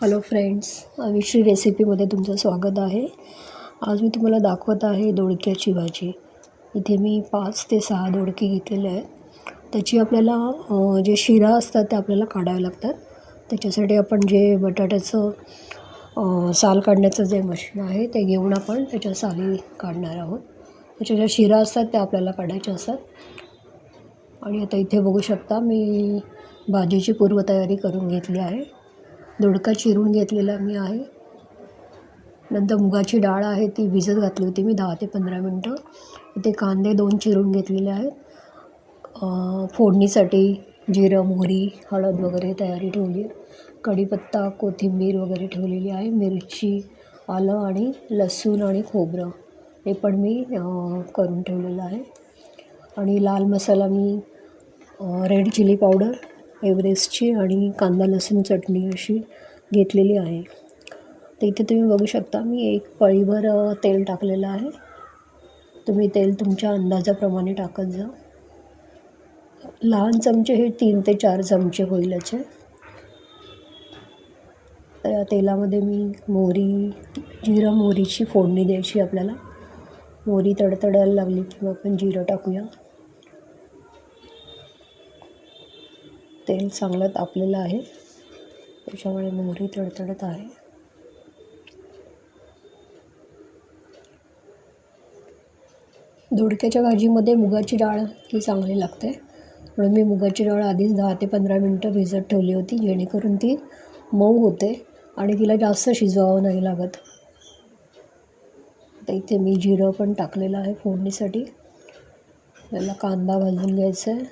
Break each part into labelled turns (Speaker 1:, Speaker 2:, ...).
Speaker 1: Hello friends अविश्री रेसिपीमध्ये तुमचं स्वागत आहे. आज मी तुम्हाला दाखवत आहे दोडक्याची भाजी. इथे मी पाच ते सहा दोडके घेतलेले आहेत. त्याची आपल्याला जे शिरा असतात ते आपल्याला काढावे लागतात. त्याच्यासाठी आपण जे बटाट्याचं साल काढण्याचं जे मशीन आहे ते घेऊन आपण त्याच्या साली काढणार आहोत. त्याच्या ज्या शिरा असतात त्या आपल्याला काढायच्या असतात. आणि आता इथे बघू शकता मी भाजीची पूर्वतयारी करून घेतली आहे. दोडका चिरून घेतलेला मी आहे. नंतर मुगाची डाळ आहे ती भिजत घातली होती मी दहा ते पंधरा मिनटं. इथे कांदे दोन चिरून घेतलेले आहेत. फोडणीसाठी जिरं मोहरी हळद वगैरे तयारी ठेवली आहे. कढीपत्ता कोथिंबीर वगैरे ठेवलेली आहे. मिरची आलं आणि लसूण आणि खोबरं हे पण मी करून ठेवलेलं आहे. आणि लाल मसाला मी रेड चिली पावडर एव्हरेस्टची आणि कांदा लसूण चटणी अशी घेतलेली आहे. तर इथे तुम्ही बघू शकता मी एक पळीभर तेल टाकलेलं आहे. तुम्ही तेल तुमच्या अंदाजाप्रमाणे टाकत जा. लहान चमचे हे तीन ते चार चमचे होईल याचे. तर या तेलामध्ये मी मोहरी जिरं मोहरीची फोडणी द्यायची आपल्याला. मोहरी तडतडायला लागली किंवा आपण जिरं टाकूया. तेल चांगलं तापलेलं आहे. त्याच्यामुळे मोहरी तडतडत आहे. दोडक्याच्या भाजीमध्ये मुगाची डाळ ही चांगली लागते. म्हणून मी मुगाची डाळ आधीच दहा ते पंधरा मिनटं भिजत ठेवली होती जेणेकरून ती मऊ होते आणि तिला जास्त शिजवावं नाही लागत. तर इथे मी जिरं पण टाकलेलं आहे फोडणीसाठी. त्याला कांदा भाजून घ्यायचा आहे.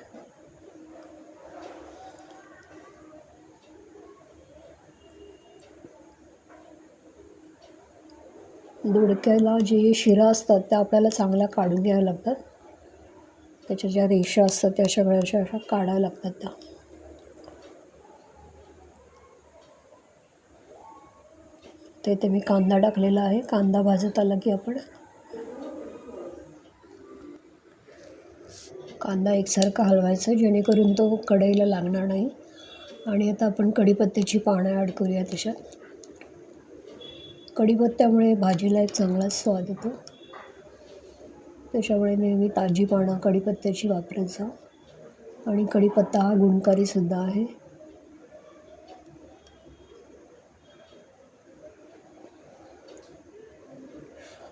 Speaker 1: दोडक्याला जे शिरा असतात त्या आपल्याला चांगल्या काढून घ्याव्या लागतात. त्याच्या ज्या रेषा असतात त्या सगळ्या अशा अशा काढाव्या लागतात त्या. तर इथे मी कांदा टाकलेला आहे. कांदा भाजत आला की आपण कांदा एकसारखा हलवायचा जेणेकरून तो कढईला लागणार नाही. आणि आता आपण कढीपत्त्याची पानं ॲड करूया त्याच्यात. कढीपत्त्यामुळे भाजीला एक चांगलाच स्वाद येतो. त्याच्यामुळे नेहमी ताजी पानं कढीपत्त्याची वापरत जा आणि कढीपत्ता हा गुणकारीसुद्धा आहे.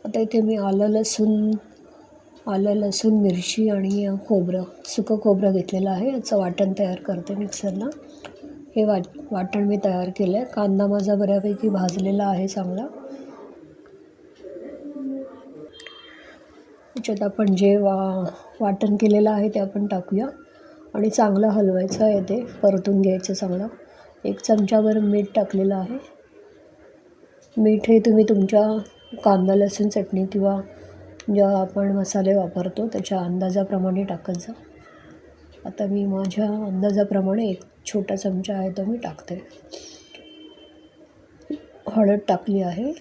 Speaker 1: आता इथे मी आलं लसूण आलं लसूण मिरची आणि खोबरं सुकं खोबरं घेतलेलं आहे. याचं वाटण तयार करते मिक्सरला. हे वाट वाटण मी तयार केलं आहे कांदा माझा बऱ्यापैकी भाजलेला आहे चांगला. त्याच्यात आपण जे वा वाटण केलेलं आहे ते आपण टाकूया. आणि चांगलं हलवायचं आहे ते परतून घ्यायचं चांगलं. एक चमच्यावर मीठ टाकलेलं आहे. मीठ हे तुम्ही तुमच्या कांदा लसूण चटणी किंवा ज्या आपण मसाले वापरतो त्याच्या अंदाजाप्रमाणे टाकत जा. आता मी माझ्या अंदाजाप्रमाणे एक छोटा चमचा आहे तो मी टाकते. हळद टाकली आहे.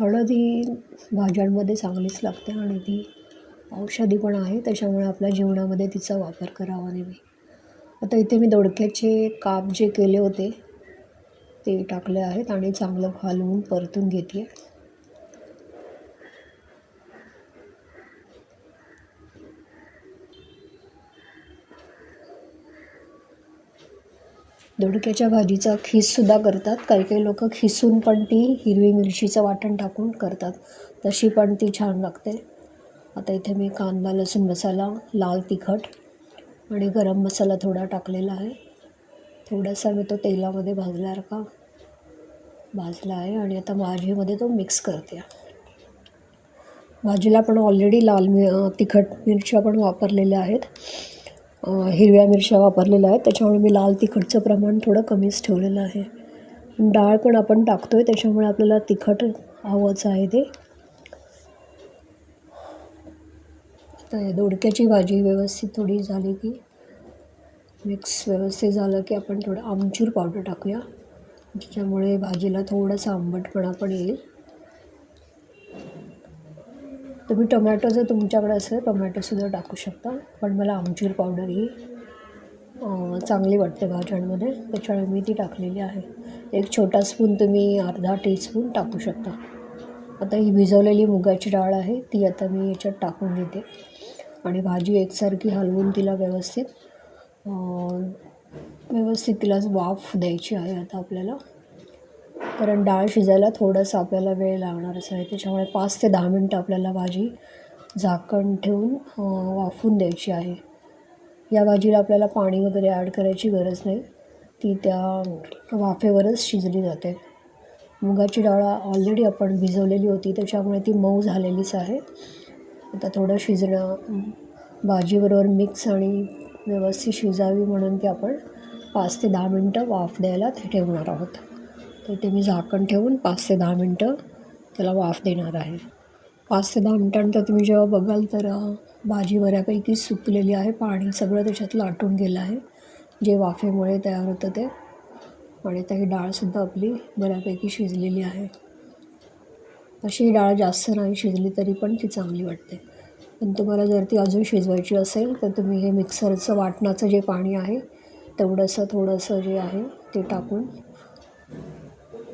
Speaker 1: हळद ही भाज्यांमध्ये चांगलीच लागते आणि ती औषधी पण आहे त्याच्यामुळे आपल्या जीवनामध्ये तिचा वापर करावा नेहमी. आता इथे मी दोडक्याचे काप जे केले होते ते टाकले आहेत आणि चांगलं हलवून परतून घेते. दोडक्याच्या भाजीचा खीससुद्धा करतात. काही काही लोक खिसून पण ती हिरवी मिरचीचं वाटण टाकून करतात. तशी पण ती छान लागते. आता इथे मी कांदा लसूण मसाला लाल तिखट आणि गरम मसाला थोडा टाकलेला आहे. थोडासा मी तो तेलामध्ये भाजल्यासारखा भाजला आहे आणि आता भाजीमध्ये तो मिक्स करते. भाजीला पण ऑलरेडी लाल मि तिखट मिरच्या पण वापरलेल्या आहेत. हिरव्या मिरच्या वापरलेल्या आहेत. त्याच्यामुळे मी लाल तिखटचं प्रमाण थोडं कमीच ठेवलेलं आहे. डाळ पण आपण टाकतो आहे त्याच्यामुळे आपल्याला तिखट हवंच आहे ते. दोडक्याची भाजी व्यवस्थित थोडी झाली की मिक्स व्यवस्थित झालं की आपण थोडं आमचूर पावडर टाकूया. ज्याच्यामुळे भाजीला थोडंसं आंबटपणा पण येईल. तुम्ही टोमॅटो जर तुमच्याकडे असेल टोमॅटोसुद्धा टाकू शकता. पण मला आमचूर पावडर ही चांगली वाटते भाज्यांमध्ये. त्याच्यामुळे मी ती टाकलेली आहे. एक छोटा स्पून तुम्ही अर्धा टीस्पून टाकू शकता. आता ही भिजवलेली मुगाची डाळ आहे ती आता मी याच्यात टाकून देते. आणि भाजी एकसारखी हलवून तिला व्यवस्थित व्यवस्थित तिला वाफ द्यायची आहे आता आपल्याला. कारण डाळ शिजायला थोडंसं आपल्याला वेळ लागणारच आहे. त्याच्यामुळे पाच ते दहा मिनटं आपल्याला भाजी झाकण ठेवून वाफून वाफवून द्यायची आहे. या भाजीला आपल्याला पाणी वगैरे ॲड करायची गरज नाही. ती त्या वाफेवरच शिजली जाते. मुगाची डाळ ऑलरेडी आपण भिजवलेली होती त्याच्यामुळे ती मऊ झालेलीच आहे. आता थोडं शिजणं भाजीबरोबर मिक्स आणि व्यवस्थित शिजावी म्हणून ती आपण पाच ते दहा मिनटं वाफ द्यायला ते ठेवणार आहोत. तर ते मी झाकण ठेवून पाच ते दहा मिनटं त्याला वाफ देणार आहे. पाच ते दहा मिनटानंतर तुम्ही जेव्हा बघाल तर भाजी बऱ्यापैकी सुकलेली आहे. पाणी सगळं त्याच्यातलं आटून गेलं आहे. जे वाफेमुळे तयार होतं ते. आणि त्या ही डाळसुद्धा आपली बऱ्यापैकी शिजलेली आहे. अशी डाळ जास्त नाही शिजली तरी पण ती चांगली वाटते. पण तुम्हाला जर ती अजून शिजवायची असेल तर तुम्ही हे मिक्सरचं वाटणाचं जे पाणी आहे तेवढंसं थोडंसं जे आहे ते टाकून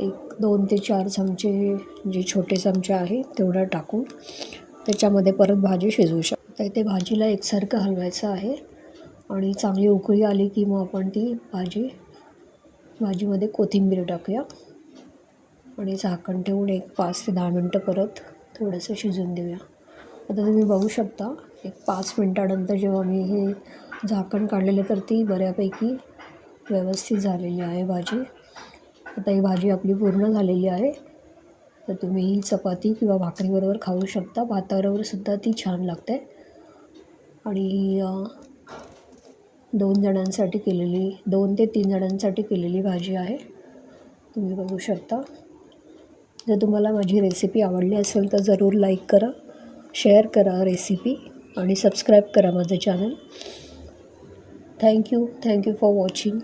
Speaker 1: एक दोन ते चार चमचे जे छोटे चमचे आहे तेवढं टाकून त्याच्यामध्ये परत भाजी शिजवू शकता. ते भाजीला एकसारखं हलवायचं आहे आणि चांगली उकळी आली की मग आपण ती भाजी भाजीमध्ये कोथिंबीर टाकूया आणि झाकण ठेवून एक पाच ते दहा मिनटं परत थोडंसं शिजून देऊया. आता तुम्ही बघू शकता एक पाच मिनटानंतर जेव्हा मी हे झाकण काढलेलं तर ती बऱ्यापैकी व्यवस्थित झालेली आहे भाजी. आता ही भाजी आपली पूर्ण झालेली आहे. तर तुम्ही ही चपाती किंवा भाकरीबरोबर खाऊ शकता. भाताबरोबर सुद्धा ती छान लागते. आणि दोन जणांसाठी केलेली दोन ते तीन जणांसाठी केलेली भाजी आहे. तुम्ही बघू शकता. जर तुम्हाला माझी रेसिपी आवडली असेल तर जरूर लाईक करा शेअर करा रेसिपी आणि सबस्क्राईब करा माझं channel thank you thank you for watching